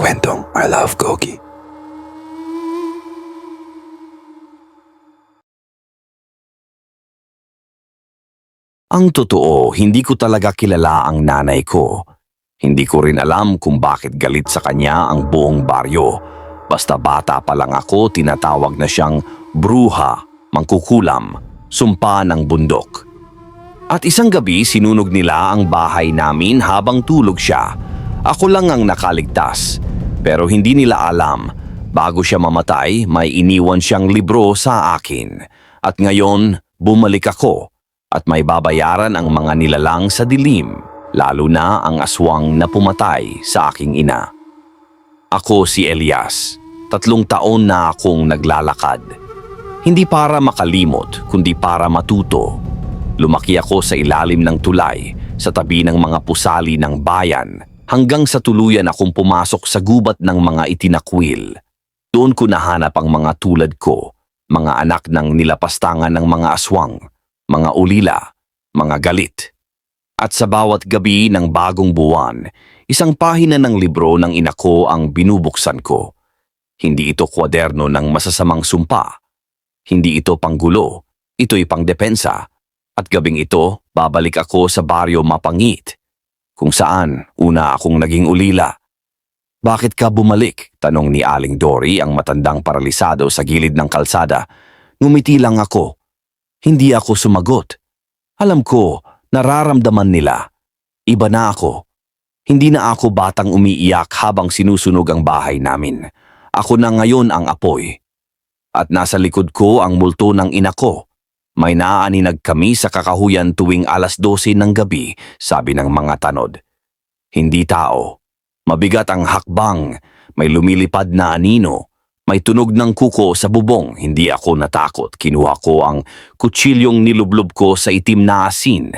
kwentong I Love Gogi. Ang totoo, hindi ko talaga kilala ang nanay ko. Hindi ko rin alam kung bakit galit sa kanya ang buong baryo. Basta bata pa lang ako, tinatawag na siyang bruha, mangkukulam, sumpa ng bundok. At isang gabi sinunog nila ang bahay namin habang tulog siya. Ako lang ang nakaligtas. Pero hindi nila alam, bago siya mamatay, may iniwan siyang libro sa akin. At ngayon, bumalik ako at may babayaran ang mga nilalang sa dilim, lalo na ang aswang na pumatay sa aking ina. Ako si Elias. Tatlong taon na akong naglalakad. Hindi para makalimot, kundi para matuto. Lumaki ako sa ilalim ng tulay, sa tabi ng mga pusali ng bayan, hanggang sa tuluyan akong pumasok sa gubat ng mga itinakwil. Doon ko nahanap ang mga tulad ko, mga anak ng nilapastangan ng mga aswang, mga ulila, mga galit. At sa bawat gabi ng bagong buwan, isang pahina ng libro ng ina ko ang binubuksan ko. Hindi ito kwaderno ng masasamang sumpa. Hindi ito panggulo, ito'y pangdepensa. At gabing ito, babalik ako sa baryo mapangit. Kung saan, una akong naging ulila. Bakit ka bumalik? Tanong ni Aling Dory ang matandang paralisado sa gilid ng kalsada. Ngumiti lang ako. Hindi ako sumagot. Alam ko, nararamdaman nila. Iba na ako. Hindi na ako batang umiiyak habang sinusunog ang bahay namin. Ako na ngayon ang apoy. At nasa likod ko ang multo ng ina ko. May naaaninag kami sa kakahuyan tuwing alas 12 ng gabi, sabi ng mga tanod. Hindi tao. Mabigat ang hakbang, may lumilipad na anino, may tunog ng kuko sa bubong, hindi ako natakot. Kinuha ko ang kutsilyong nilublob ko sa itim na asin.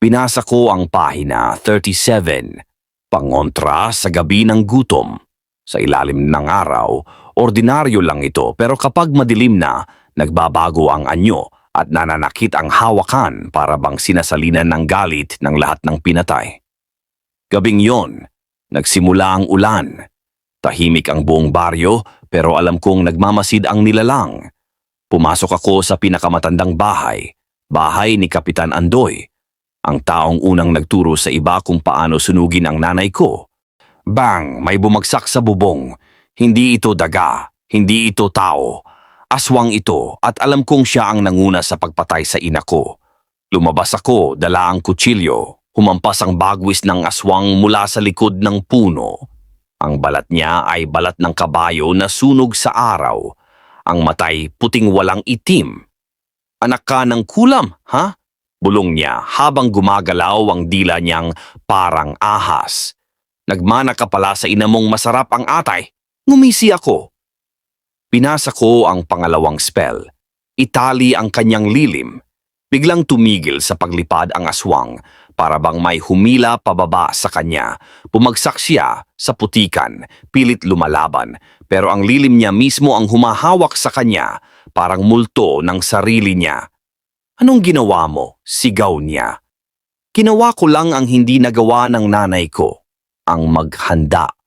Binasa ko ang pahina 37. Pangontra sa gabi ng gutom. Sa ilalim ng araw, ordinaryo lang ito pero kapag madilim na, nagbabago ang anyo at nananakit ang hawakan para bang sinasalinan ng galit ng lahat ng pinatay. Gabing yon, nagsimula ang ulan. Tahimik ang buong baryo pero alam kong nagmamasid ang nilalang. Pumasok ako sa pinakamatandang bahay, bahay ni Kapitan Andoy, ang taong unang nagturo sa iba kung paano sunugin ang nanay ko. Bang! May bumagsak sa bubong. Hindi ito daga, hindi ito tao. Aswang ito at alam kong siya ang nanguna sa pagpatay sa ina ko. Lumabas ako, dala ang kutsilyo. Humampas ang bagwis ng aswang mula sa likod ng puno. Ang balat niya ay balat ng kabayo na sunog sa araw. Ang matay puting walang itim. Anak ka ng kulam, ha? Bulong niya habang gumagalaw ang dila niyang parang ahas. Nagmana ka pala sa ina mong masarap ang atay. Ngumisi ako. Pinasa ko ang pangalawang spell. Itali ang kanyang lilim. Biglang tumigil sa paglipad ang aswang para bang may humila pababa sa kanya. Bumagsak siya sa putikan, pilit lumalaban, pero ang lilim niya mismo ang humahawak sa kanya, parang multo ng sarili niya. Anong ginawa mo? Sigaw niya. Ginawa ko lang ang hindi nagawa ng nanay ko, ang maghanda.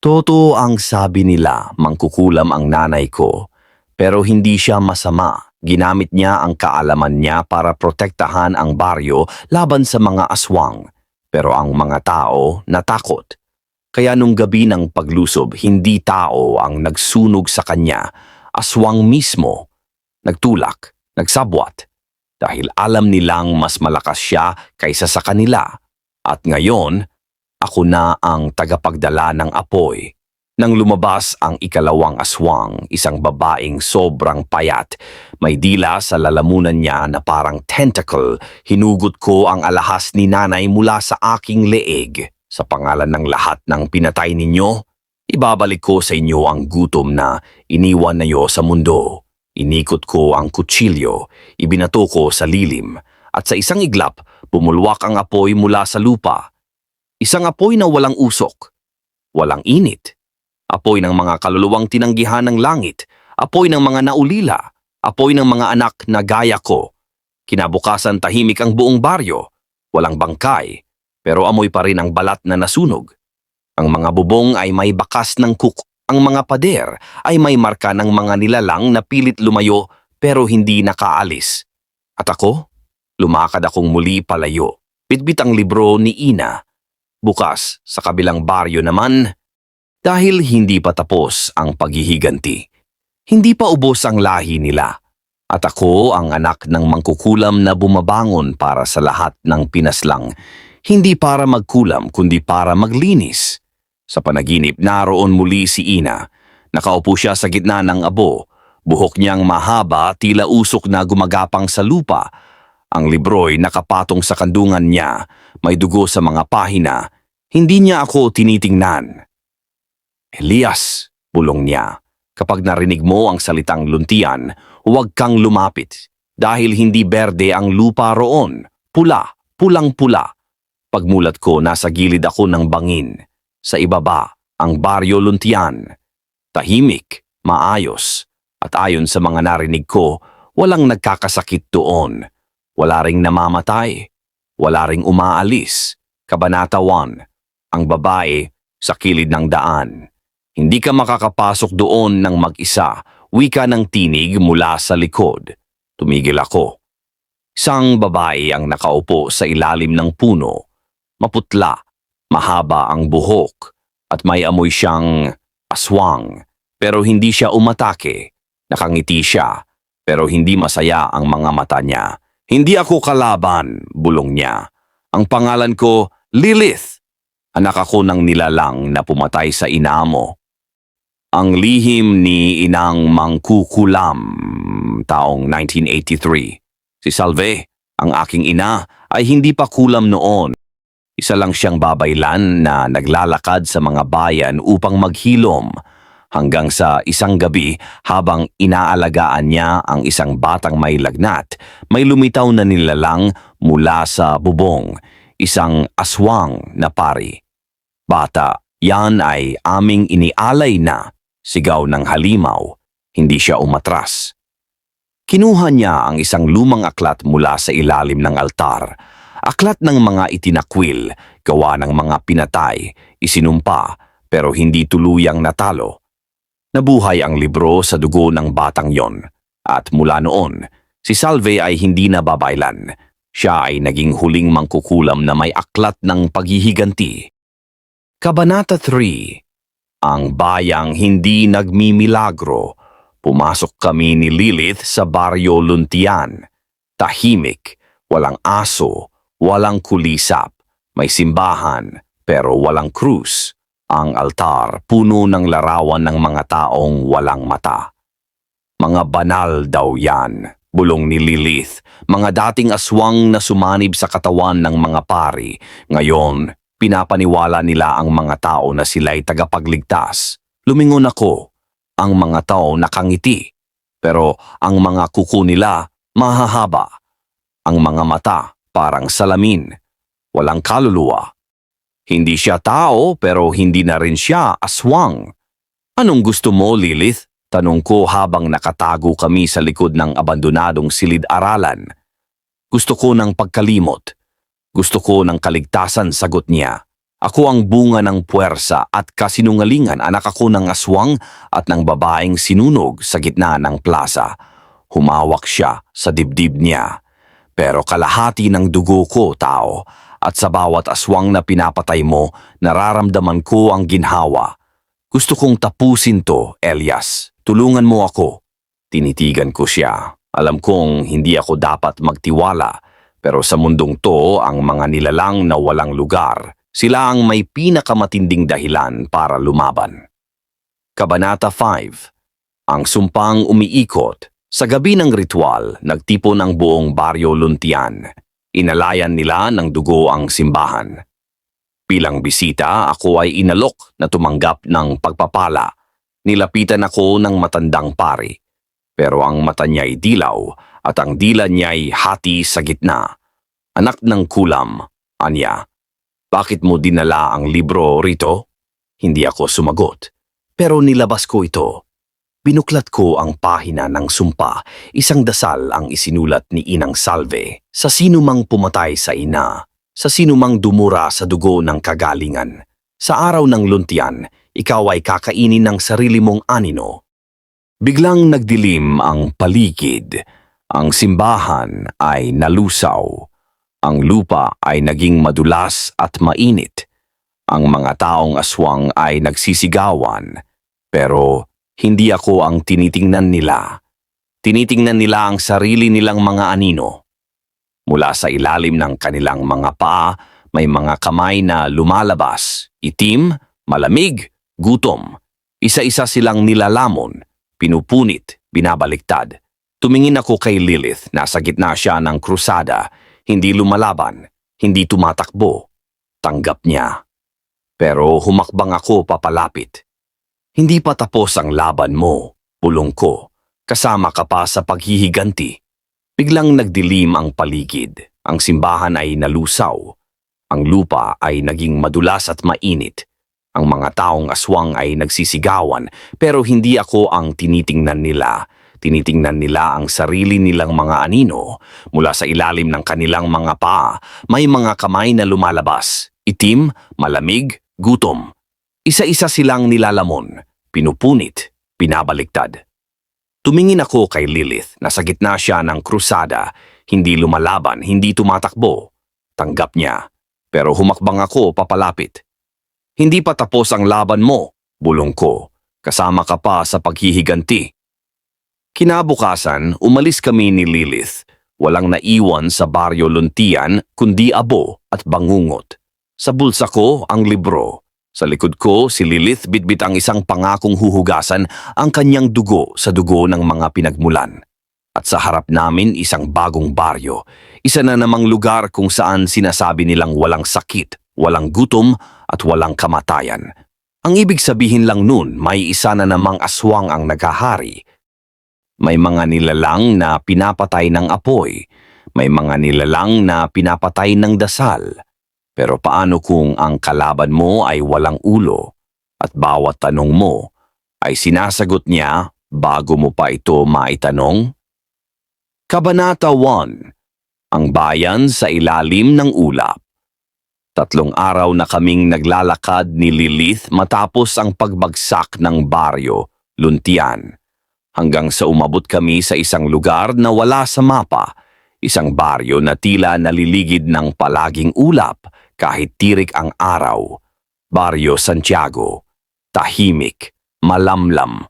Totoo ang sabi nila, mangkukulam ang nanay ko, pero hindi siya masama. Ginamit niya ang kaalaman niya para protektahan ang baryo laban sa mga aswang. Pero ang mga tao natakot. Kaya nung gabi ng paglusob, hindi tao ang nagsunog sa kanya, aswang mismo. Nagtulak, nagsabwat. Dahil alam nilang mas malakas siya kaysa sa kanila. At ngayon, ako na ang tagapagdala ng apoy. Nang lumabas ang ikalawang aswang, isang babaeng sobrang payat, may dila sa lalamunan niya na parang tentacle, hinugot ko ang alahas ni nanay mula sa aking leeg. Sa pangalan ng lahat ng pinatay ninyo, ibabalik ko sa inyo ang gutom na iniwan na yo sa mundo. Inikot ko ang kutsilyo, ibinato ko sa lilim, at sa isang iglap, bumulwak ang apoy mula sa lupa. Isang apoy na walang usok, walang init. Apoy ng mga kaluluwang tinanggihan ng langit, apoy ng mga naulila, apoy ng mga anak na gaya ko. Kinabukasan tahimik ang buong baryo, walang bangkay, pero amoy pa rin ang balat na nasunog. Ang mga bubong ay may bakas ng kuk. Ang mga pader ay may marka ng mga nilalang na pilit lumayo pero hindi nakaalis. At ako? Lumakad akong muli palayo. Bitbit ang libro ni Ina. Bukas, sa kabilang baryo naman, dahil hindi pa tapos ang paghihiganti. Hindi pa ubos ang lahi nila. At ako ang anak ng mangkukulam na bumabangon para sa lahat ng pinaslang. Hindi para magkulam kundi para maglinis. Sa panaginip naroon muli si Ina. Nakaupo siya sa gitna ng abo. Buhok niyang mahaba tila usok na gumagapang sa lupa. Ang libro'y nakapatong sa kandungan niya. May dugo sa mga pahina. Hindi niya ako tinitingnan. Elias, bulong niya. Kapag narinig mo ang salitang luntian, huwag kang lumapit. Dahil hindi berde ang lupa roon. Pula, pulang-pula. Pagmulat ko, nasa gilid ako ng bangin. Sa ibaba, ang baryo luntian. Tahimik, maayos. At ayon sa mga narinig ko, walang nagkakasakit doon. Wala ring namamatay. Wala ring umaalis. Kabanata 1. Ang babae sa kilid ng daan. Hindi ka makakapasok doon ng mag-isa, wika ng tinig mula sa likod. Tumigil ako. Isang babae ang nakaupo sa ilalim ng puno. Maputla, mahaba ang buhok, at may amoy siyang aswang. Pero hindi siya umatake. Nakangiti siya, pero hindi masaya ang mga mata niya. Hindi ako kalaban, bulong niya. Ang pangalan ko, Lilith. Anak ako ng nilalang na pumatay sa ina mo. Ang lihim ni Inang Mangkukulam taong 1983. Si Salve, ang aking ina, ay hindi pa kulam noon. Isa lang siyang babaylan na naglalakad sa mga bayan upang maghilom hanggang sa isang gabi habang inaalagaan niya ang isang batang may lagnat, may lumitaw na nilalang mula sa bubong, isang aswang na pari. Bata, yan ay aming inialay na Sigaw ng halimaw, hindi siya umatras. Kinuha niya ang isang lumang aklat mula sa ilalim ng altar. Aklat ng mga itinakwil, gawa ng mga pinatay, isinumpa, pero hindi tuluyang natalo. Nabuhay ang libro sa dugo ng batang yon. At mula noon, si Salve ay hindi na babaylan. Siya ay naging huling mangkukulam na may aklat ng paghihiganti. Kabanata 3 ang bayang hindi nagmimilagro. Pumasok kami ni Lilith sa baryo Luntian. Tahimik, walang aso, walang kulisap, may simbahan, pero walang krus. Ang altar puno ng larawan ng mga taong walang mata. Mga banal daw yan, bulong ni Lilith. Mga dating aswang na sumanib sa katawan ng mga pari. Ngayon, Pinapaniwala nila ang mga tao na sila'y tagapagligtas. Lumingon ako. Ang mga tao nakangiti. Pero ang mga kuko nila mahahaba. Ang mga mata parang salamin. Walang kaluluwa. Hindi siya tao pero hindi na rin siya aswang. Anong gusto mo, Lilith? Tanong ko habang nakatago kami sa likod ng abandonadong silid-aralan. Gusto ko ng pagkalimot. Gusto ko ng kaligtasan, sagot niya. Ako ang bunga ng puwersa at kasinungalingan anak ako ng aswang at ng babaeng sinunog sa gitna ng plaza. Humawak siya sa dibdib niya. Pero kalahati ng dugo ko, tao, at sa bawat aswang na pinapatay mo, nararamdaman ko ang ginhawa. Gusto kong tapusin to, Elias. Tulungan mo ako. Tinitigan ko siya. Alam kong hindi ako dapat magtiwala pero sa mundong to, ang mga nilalang na walang lugar, sila ang may pinakamatinding dahilan para lumaban. Kabanata 5 Ang sumpang umiikot. Sa gabi ng ritual, nagtipon ang buong baryo Luntian. Inalayan nila ng dugo ang simbahan. Bilang bisita, ako ay inalok na tumanggap ng pagpapala. Nilapitan ako ng matandang pari. Pero ang mata niya ay dilaw at ang dila niya'y hati sa gitna. Anak ng kulam, Anya. Bakit mo dinala ang libro rito? Hindi ako sumagot. Pero nilabas ko ito. Binuklat ko ang pahina ng sumpa, isang dasal ang isinulat ni Inang Salve sa sinumang pumatay sa ina, sa sinumang dumura sa dugo ng kagalingan. Sa araw ng luntian, ikaw ay kakainin ng sarili mong anino. Biglang nagdilim ang paligid. Ang simbahan ay nalusaw. Ang lupa ay naging madulas at mainit. Ang mga taong aswang ay nagsisigawan. Pero hindi ako ang tinitingnan nila. Tinitingnan nila ang sarili nilang mga anino. Mula sa ilalim ng kanilang mga paa, may mga kamay na lumalabas. Itim, malamig, gutom. Isa-isa silang nilalamon, pinupunit, binabaliktad. Tumingin ako kay Lilith, nasa gitna siya ng krusada, hindi lumalaban, hindi tumatakbo. Tanggap niya. Pero humakbang ako papalapit. Hindi pa tapos ang laban mo, pulong ko. Kasama ka pa sa paghihiganti. Biglang nagdilim ang paligid. Ang simbahan ay nalusaw. Ang lupa ay naging madulas at mainit. Ang mga taong aswang ay nagsisigawan pero hindi ako ang tinitingnan nila. Tinitingnan nila ang sarili nilang mga anino. Mula sa ilalim ng kanilang mga paa, may mga kamay na lumalabas. Itim, malamig, gutom. Isa-isa silang nilalamon, pinupunit, pinabaliktad. Tumingin ako kay Lilith na sa gitna siya ng krusada, hindi lumalaban, hindi tumatakbo. Tanggap niya. Pero humakbang ako papalapit. Hindi pa tapos ang laban mo, bulong ko. Kasama ka pa sa paghihiganti. Kinabukasan, umalis kami ni Lilith. Walang naiwan sa baryo Luntian kundi abo at bangungot. Sa bulsa ko ang libro. Sa likod ko si Lilith bitbit ang isang pangakong huhugasan ang kanyang dugo sa dugo ng mga pinagmulan. At sa harap namin isang bagong baryo, isa na namang lugar kung saan sinasabi nilang walang sakit, walang gutom at walang kamatayan. Ang ibig sabihin lang nun may isa na namang aswang ang naghahari. May mga nilalang na pinapatay ng apoy, may mga nilalang na pinapatay ng dasal. Pero paano kung ang kalaban mo ay walang ulo at bawat tanong mo ay sinasagot niya bago mo pa ito maitanong? Kabanata 1 Ang bayan sa ilalim ng ulap Tatlong araw na kaming naglalakad ni Lilith matapos ang pagbagsak ng baryo, Luntian. Hanggang sa umabot kami sa isang lugar na wala sa mapa, isang baryo na tila naliligid ng palaging ulap kahit tirik ang araw. Baryo Santiago. Tahimik, malamlam,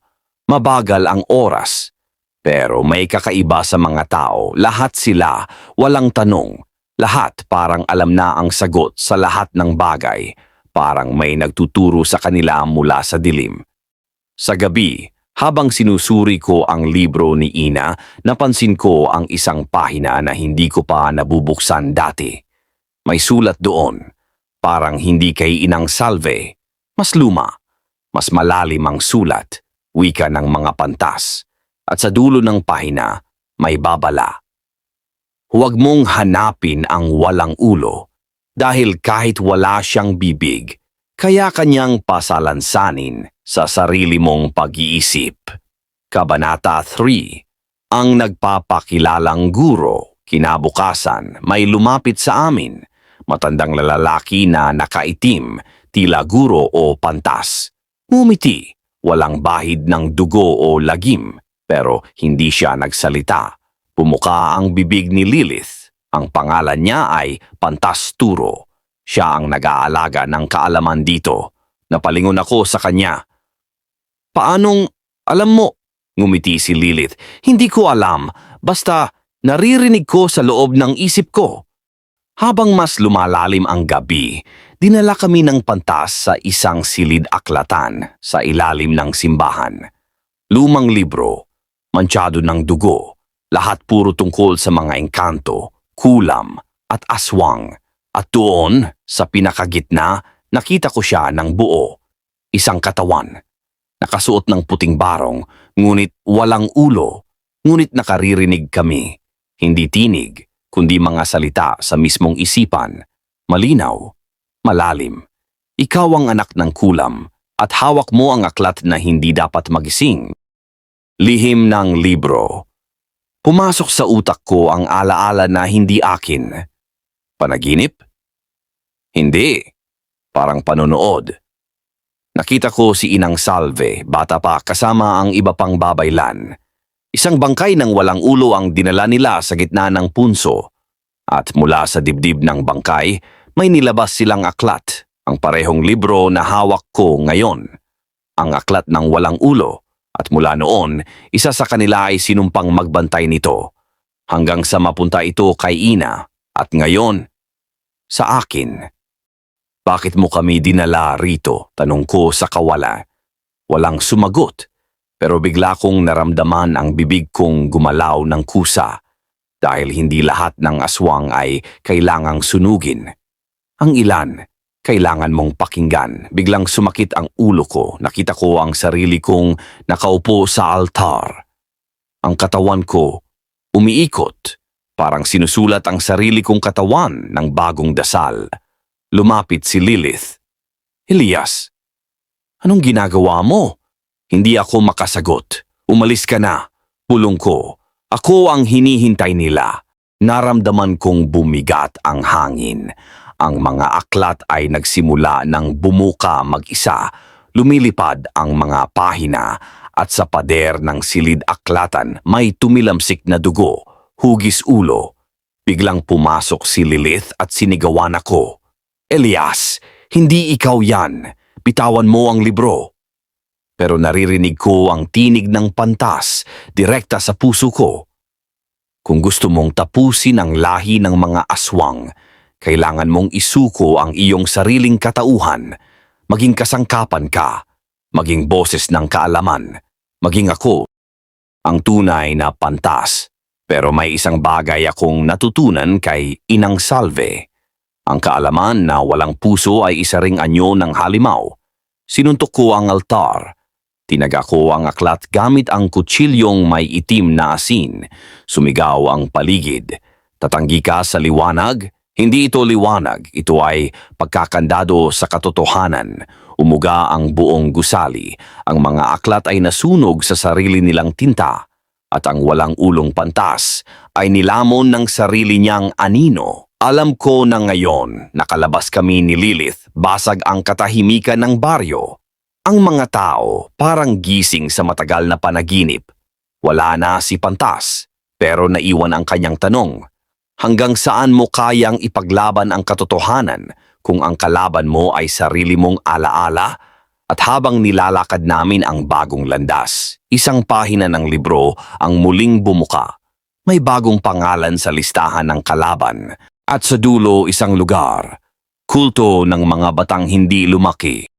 mabagal ang oras. Pero may kakaiba sa mga tao, lahat sila, walang tanong. Lahat parang alam na ang sagot sa lahat ng bagay. Parang may nagtuturo sa kanila mula sa dilim. Sa gabi, habang sinusuri ko ang libro ni Ina, napansin ko ang isang pahina na hindi ko pa nabubuksan dati. May sulat doon, parang hindi kay Inang Salve. Mas luma, mas malalim ang sulat, wika ng mga pantas. At sa dulo ng pahina, may babala. Huwag mong hanapin ang walang ulo dahil kahit wala siyang bibig, kaya kanyang pasalansanin sa sarili mong pag-iisip. Kabanata 3 Ang nagpapakilalang guro, kinabukasan, may lumapit sa amin, matandang lalaki na nakaitim, tila guro o pantas. Ngumiti, walang bahid ng dugo o lagim, pero hindi siya nagsalita. Pumuka ang bibig ni Lilith. Ang pangalan niya ay Pantasturo. Siya ang nag-aalaga ng kaalaman dito. Napalingon ako sa kanya. Paanong, alam mo, ngumiti si Lilith. Hindi ko alam, basta naririnig ko sa loob ng isip ko. Habang mas lumalalim ang gabi, dinala kami ng pantas sa isang silid aklatan sa ilalim ng simbahan. Lumang libro, mansyado ng dugo, lahat puro tungkol sa mga engkanto, kulam at aswang. At doon, sa pinakagitna, nakita ko siya ng buo, isang katawan. Nakasuot ng puting barong, ngunit walang ulo, ngunit nakaririnig kami. Hindi tinig, kundi mga salita sa mismong isipan. Malinaw, malalim. Ikaw ang anak ng kulam at hawak mo ang aklat na hindi dapat magising. Lihim ng libro. Pumasok sa utak ko ang alaala na hindi akin. Panaginip? Hindi. parang panonood. Nakita ko si Inang Salve, bata pa kasama ang iba pang babaylan. Isang bangkay ng walang ulo ang dinala nila sa gitna ng punso. At mula sa dibdib ng bangkay, may nilabas silang aklat, ang parehong libro na hawak ko ngayon. Ang aklat ng walang ulo. At mula noon, isa sa kanila ay sinumpang magbantay nito. Hanggang sa mapunta ito kay Ina. At ngayon, sa akin. Bakit mo kami dinala rito? Tanong ko sa kawala. Walang sumagot. Pero bigla kong naramdaman ang bibig kong gumalaw ng kusa dahil hindi lahat ng aswang ay kailangang sunugin. Ang ilan, kailangan mong pakinggan. Biglang sumakit ang ulo ko. Nakita ko ang sarili kong nakaupo sa altar. Ang katawan ko, umiikot. Parang sinusulat ang sarili kong katawan ng bagong dasal. Lumapit si Lilith. Elias, anong ginagawa mo? Hindi ako makasagot. Umalis ka na. Pulong ko. Ako ang hinihintay nila. Naramdaman kong bumigat ang hangin. Ang mga aklat ay nagsimula ng bumuka mag-isa. Lumilipad ang mga pahina at sa pader ng silid aklatan may tumilamsik na dugo, hugis ulo. Biglang pumasok si Lilith at sinigawan ako. Elias, hindi ikaw yan. Bitawan mo ang libro. Pero naririnig ko ang tinig ng pantas direkta sa puso ko. Kung gusto mong tapusin ang lahi ng mga aswang, kailangan mong isuko ang iyong sariling katauhan, maging kasangkapan ka, maging boses ng kaalaman, maging ako, ang tunay na pantas. Pero may isang bagay akong natutunan kay Inang Salve. Ang kaalaman na walang puso ay isa ring anyo ng halimaw. Sinuntok ko ang altar. Tinaga ko ang aklat gamit ang kutsilyong may itim na asin. Sumigaw ang paligid. Tatanggi ka sa liwanag? Hindi ito liwanag. Ito ay pagkakandado sa katotohanan. Umuga ang buong gusali. Ang mga aklat ay nasunog sa sarili nilang tinta. At ang walang ulong pantas ay nilamon ng sarili niyang anino. Alam ko na ngayon, nakalabas kami ni Lilith, basag ang katahimikan ng baryo. Ang mga tao parang gising sa matagal na panaginip. Wala na si Pantas, pero naiwan ang kanyang tanong. Hanggang saan mo kayang ipaglaban ang katotohanan kung ang kalaban mo ay sarili mong alaala? At habang nilalakad namin ang bagong landas, isang pahina ng libro ang muling bumuka. May bagong pangalan sa listahan ng kalaban at sa dulo isang lugar, kulto ng mga batang hindi lumaki.